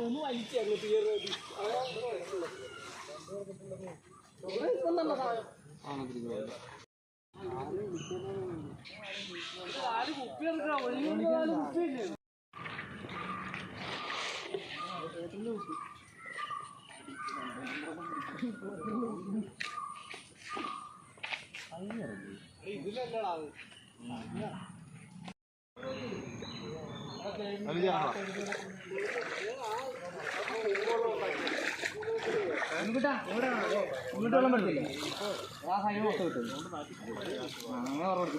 ഒന്ന് വലിച്ചു കുപ്പി എടുക്കാം കുപ്പിയില്ലേ കുപ്പി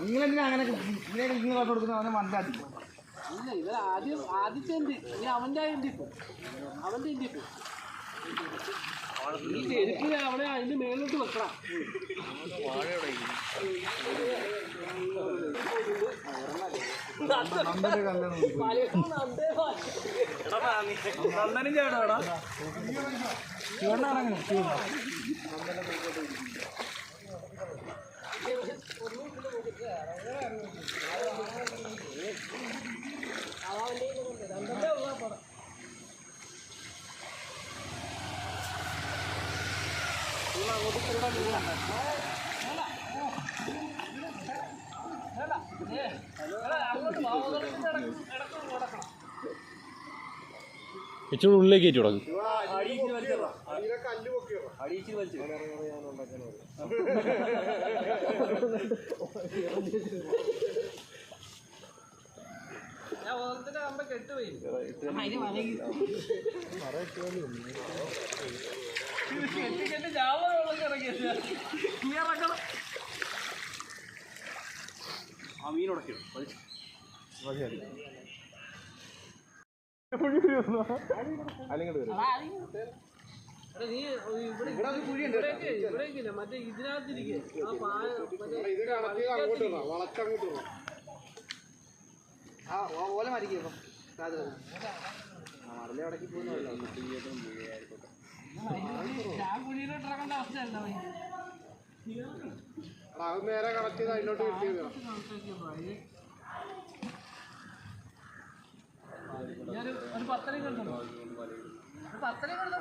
നിങ്ങളെന്തിനാ അങ്ങനെ ഇങ്ങനെ പറഞ്ഞു കൊടുക്കുന്നത് അവനെ മനസ്സിലാക്കി ഇല്ല ഇവർ ആദ്യം ആദ്യത്തെ ഉണ്ട് ഇനി അവന്റെ ഉണ്ട് ഇപ്പൊ? അവന്റെ ഉണ്ട് ഇപ്പൊ? ചെരുപ്പ് അവിടെ അതിന്റെ മേലോട്ട് വെക്കണം ഇച്ചിരി ഉള്ളിലേക്ക് കയറ്റി തുടങ്ങും ഞാൻ ഇവിടേക്കില്ല മറ്റേ ഇതിനകത്തിരിക്കും ആ ആ ഓല മരിക്കും മടലെ അടക്കി പോകുന്നല്ലോ ഇറങ്ങേണ്ട അവസ്ഥയല്ല ഭയ. നേരെ കണക്ട് ചെയ്ത് അതിലോട്ട് കിട്ടിയത് ഒരു കണ്ടോ ഒരു പത്തനം കണ്ടോ